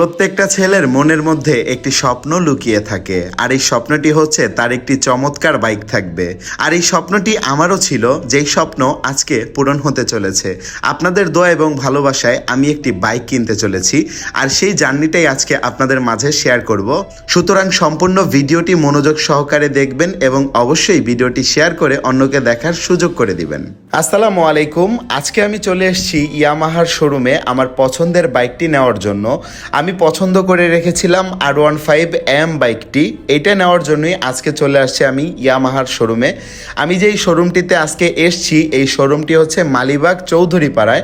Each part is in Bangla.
প্রত্যেকটা ছেলের মনের মধ্যে একটি স্বপ্ন লুকিয়ে থাকে। আর এই স্বপ্নটি হচ্ছে তার একটি চমৎকার বাইক থাকবে। আর এই স্বপ্নটি আমারও ছিল, যেই স্বপ্ন আজকে পূরণ হতে চলেছে। আপনাদের দোয়া এবং ভালোবাসায় আমি একটি বাইক কিনতে চলেছি। আর সেই জার্নিটাই আজকে আপনাদের মাঝে শেয়ার করব। সুতরাং সম্পূর্ণ ভিডিওটি মনোযোগ সহকারে দেখবেন এবং অবশ্যই ভিডিওটি শেয়ার করে অন্যকে দেখার সুযোগ করে দিবেন। আসসালামু আলাইকুম। আজকে আমি চলে এসেছি ইয়ামাহার শোরুমে আমার পছন্দের বাইকটি নেওয়ার জন্য। আমি পছন্দ করে রেখেছিলাম আর ওয়ান ফাইভ এম বাইকটি এটা নেওয়ার জন্যই আজকে চলে আসছি আমি ইয়ামাহার শোরুমে আমি যেই শোরুমটিতে আজকে এসছি, এই শোরুমটি হচ্ছে মালিবাগ চৌধুরী পাড়ায়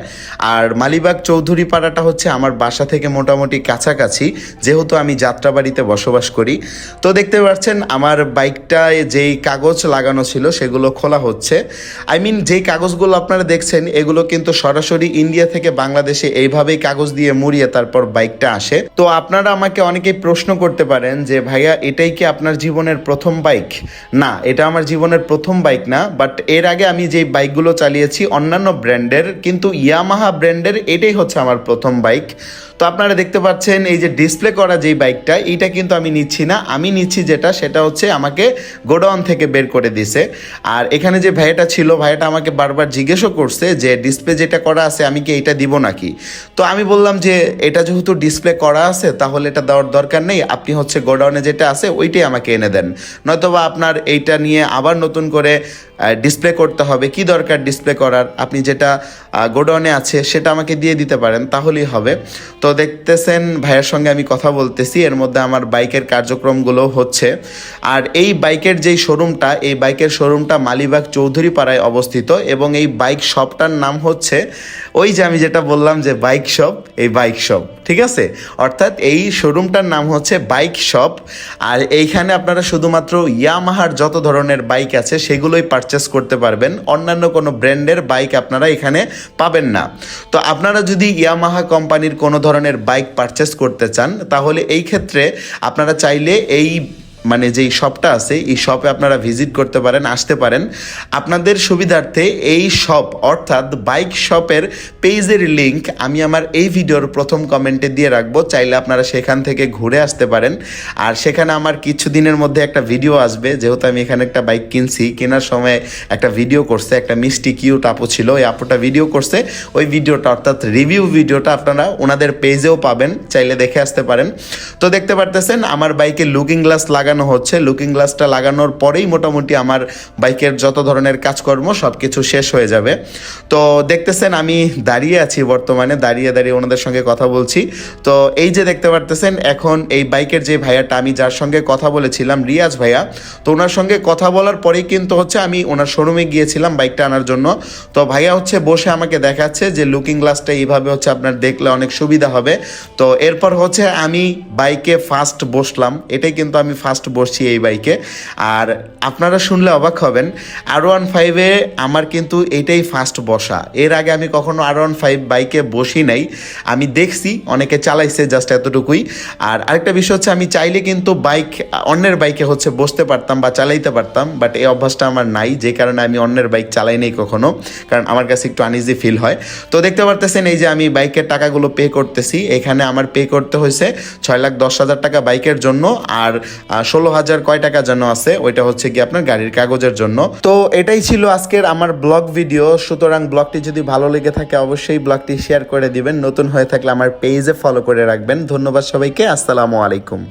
আর মালিবাগ চৌধুরী পাড়াটা হচ্ছে আমার বাসা থেকে মোটামুটি কাছাকাছি, যেহেতু আমি যাত্রাবাড়িতে বসবাস করি। তো দেখতে পাচ্ছেন, আমার বাইকটায় যেই কাগজ লাগানো ছিল, সেগুলো খোলা হচ্ছে। আই মিন যেই কাগজগুলো আপনারা দেখছেন, এগুলো কিন্তু সরাসরি ইন্ডিয়া থেকে বাংলাদেশে এইভাবেই কাগজ দিয়ে মুড়িয়ে তারপর বাইকটা আসে। তো আপনারা আমাকে অনেকেই প্রশ্ন করতে পারেন যে, ভাইয়া, এটাই কি আপনার জীবনের প্রথম বাইক? না, এটা আমার জীবনের প্রথম বাইক না বাট এর আগে আমি যেই বাইকগুলো চালিয়েছি, অন্যান্য ব্র্যান্ডের, কিন্তু ইয়ামাহা ব্র্যান্ডের এটাই হচ্ছে আমার প্রথম বাইক। তো আপনারা দেখতে পাচ্ছেন, এই যে ডিসপ্লে করা যেই বাইকটা, এইটা কিন্তু আমি নিচ্ছি না। আমি নিচ্ছি যেটা, সেটা হচ্ছে আমাকে গোডাউন থেকে বের করে দিছে। আর এখানে যে ভাইয়াটা ছিল, ভাইয়াটা আমাকে বারবার জিজ্ঞেসও করছে যে, ডিসপ্লে যেটা করা আছে, আমি কি এটা দিব নাকি? তো আমি বললাম যে, এটা যেহেতু ডিসপ্লে করা আছে, তাহলে এটা দেওয়ার দরকার নেই। আপনি হচ্ছে গোডাউনে যেটা আছে, ওইটাই আমাকে এনে দেন। নয়তোবা আপনার এইটা নিয়ে আবার নতুন করে ডিসপ্লে করতে হবে। কি দরকার ডিসপ্লে করার? আপনি যেটা গোডাউনে আছে, সেটা আমাকে দিয়ে দিতে পারেন, তাহলেই হবে। তো দেখতেছেন, ভাইয়ের সঙ্গে আমি কথা বলতেছি, এর মধ্যে আমার বাইকের কার্যক্রমগুলো হচ্ছে। আর এই বাইকের যেই শোরুমটা, এই বাইকের শোরুমটা মালিবাগ চৌধুরী পাড়ায় অবস্থিত, এবং এই বাইক শপটার নাম হচ্ছে, ওই যে আমি যেটা বললাম যে বাইক শপ, এই বাইক শপ। ঠিক আছে? অর্থাৎ এই শোরুমটার নাম হচ্ছে বাইক শপ আর এইখানে আপনারা শুধুমাত্র ইয়ামাহার যত ধরনের বাইক আছে, সেগুলোই পারচেস করতে পারবেন। অন্যান্য কোনো ব্র্যান্ডের বাইক আপনারা এখানে পাবেন না। তো আপনারা যদি ইয়ামাহা কোম্পানির কোনো ধরনের বাইক পারচেস করতে চান, তাহলে এই ক্ষেত্রে আপনারা চাইলে এই মানে যেই শপটা আছে, এই শপে আপনারা ভিজিট করতে পারেন, আসতে পারেন। আপনাদের সুবিধার্থে এই শপ, অর্থাৎ বাইক শপের পেজের লিংক আমি আমার এই ভিডিওর প্রথম কমেন্টে দিয়ে রাখব। চাইলে আপনারা সেখান থেকে ঘুরে আসতে পারেন। আর সেখানে আমার কিছু দিনের মধ্যে একটা ভিডিও আসবে, যেহেতু আমি এখানে একটা বাইক কিনছি। কেনার সময় একটা ভিডিও করছে, একটা মিষ্টি কিউট আপু ছিল, ওই আপুটা ভিডিও করছে। ওই ভিডিওটা অর্থাৎ রিভিউ ভিডিওটা আপনারা ওনাদের পেজেও পাবেন, চাইলে দেখে আসতে পারেন। তো দেখতে পারতেছেন, আমার বাইকে লুকিং গ্লাস লাগানো হচ্ছে। লুকিং গ্লাসটা লাগানোর পরেই মোটামুটি আমার বাইকের যত ধরনের কাজকর্ম সব কিছু শেষ হয়ে যাবে। তো দেখতেছেন, আমি দাঁড়িয়ে আছি বর্তমানে, দাঁড়িয়ে দাঁড়িয়ে ওনাদের সঙ্গে কথা বলছি। তো এই যে দেখতে পারতেছেন, এখন এই বাইকের যে ভাইয়াটা, আমি যার সঙ্গে কথা বলেছিলাম, রিয়াজ ভাইয়া, তো ওনার সঙ্গে কথা বলার পরেই কিন্তু হচ্ছে আমি ওনার শোরুমে গিয়েছিলাম বাইকটা আনার জন্য। তো ভাইয়া হচ্ছে বসে আমাকে দেখাচ্ছে যে লুকিং গ্লাসটা এইভাবে হচ্ছে আপনার দেখলে অনেক সুবিধা হবে। তো এরপর হচ্ছে আমি বাইকে ফার্স্ট বসলাম। এটাই কিন্তু আমি ফার্স্ট বসছি এই বাইকে। আর আপনারা শুনলে অবাক হবেন আর ওয়ান ফাইভে আমার কিন্তু এটাই ফার্স্ট বসা। এর আগে আমি কখনো আর ওয়ান ফাইভ বাইকে বসি নাই। আমি দেখছি, অনেকে চালাইছে জাস্ট এতটুকুই। আর আরেকটা বিষয় হচ্ছে, আমি চাইলে কিন্তু বাইক, অন্যের বাইকে হচ্ছে বসতে পারতাম বা চালাইতে পারতাম বাট এই অভ্যাসটা আমার নাই, যে কারণে আমি অন্যের বাইক চালাই নাই কখনো, কারণ আমার কাছে একটু আনইজি ফিল হয়। তো দেখতে পারতেছেন, এই যে আমি বাইকের টাকাগুলো পে করতেছি, এখানে আমার পে করতে হয়েছে ছয় লাখ দশ হাজার টাকা বাইকের জন্য। আর ষোলো হাজার কয় টাকা যেন আছে, ওইটা হচ্ছে কি আপনার গাড়ির কাগজের জন্য। তো এটাই ছিল আজকের আমার ব্লগ ভিডিও। সুতরাং ব্লগটি যদি ভালো লেগে থাকে, অবশ্যই ব্লগটি শেয়ার করে দিবেন। নতুন হয়ে থাকলে আমার পেজে ফলো করে রাখবেন। ধন্যবাদ সবাইকে। আসসালামু আলাইকুম।